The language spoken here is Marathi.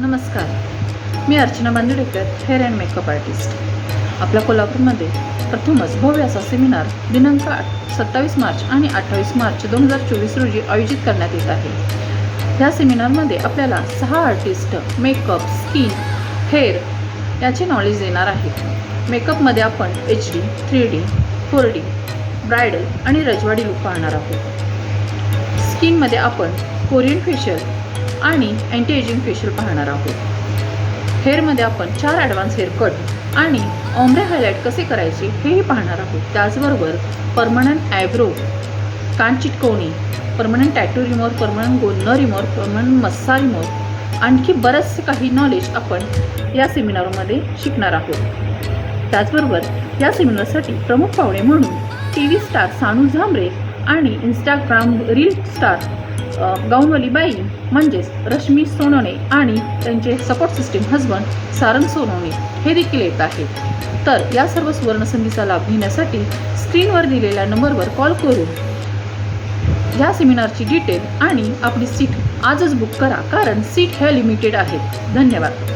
नमस्कार. मी Archana Bandidekar hair and makeup artist आपल्या कोल्हापूरमध्ये प्रथमच भव्य असा सेमिनार दिनांक सत्तावीस मार्च आणि अठ्ठावीस मार्च दोन हजार चोवीस रोजी आयोजित करण्यात येत आहे. ह्या सेमिनारमध्ये आपल्याला सहा आर्टिस्ट मेकअप स्किन हेअर याचे नॉलेज देणार आहेत. मेकअपमध्ये आपण H D three D four D bridal आणि रजवाडी लुक पाहणार आहोत. स्किनमध्ये आपण कोरियन फेशियल आणि अँटी एजिंग फेशियल पाहणार आहोत. हेअरमध्ये आपण चार ॲडव्हान्स हेअर कट आणि ऑम्ब्रे हायलाईट कसे करायचे हेही पाहणार आहोत. त्याचबरोबर परमनंट ॲब्रो कान चिटकवणी परमनंट टॅटू रिमोर परमनंट गोल रिमोर परमनंट मस्सा रिमोर आणखी बरेचसे काही नॉलेज आपण या सेमिनारमध्ये शिकणार आहोत. त्याचबरोबर या सेमिनारसाठी प्रमुख पाहुणे म्हणून T V star Sanu Zambre आणि इंस्टाग्राम रील स्टार अ, बाई म्हणजेच रश्मी सोनवणे आणि त्यांचे support system husband Sarang Sonawane हे देखील येत आहेत. तर या सर्व सुवर्णसंधीचा लाभ घेण्यासाठी स्क्रीनवर दिलेल्या नंबरवर कॉल करून ह्या सेमिनारची डिटेल आणि आपली सीट आजच बुक करा कारण सीट ह्या लिमिटेड आहेत धन्यवाद.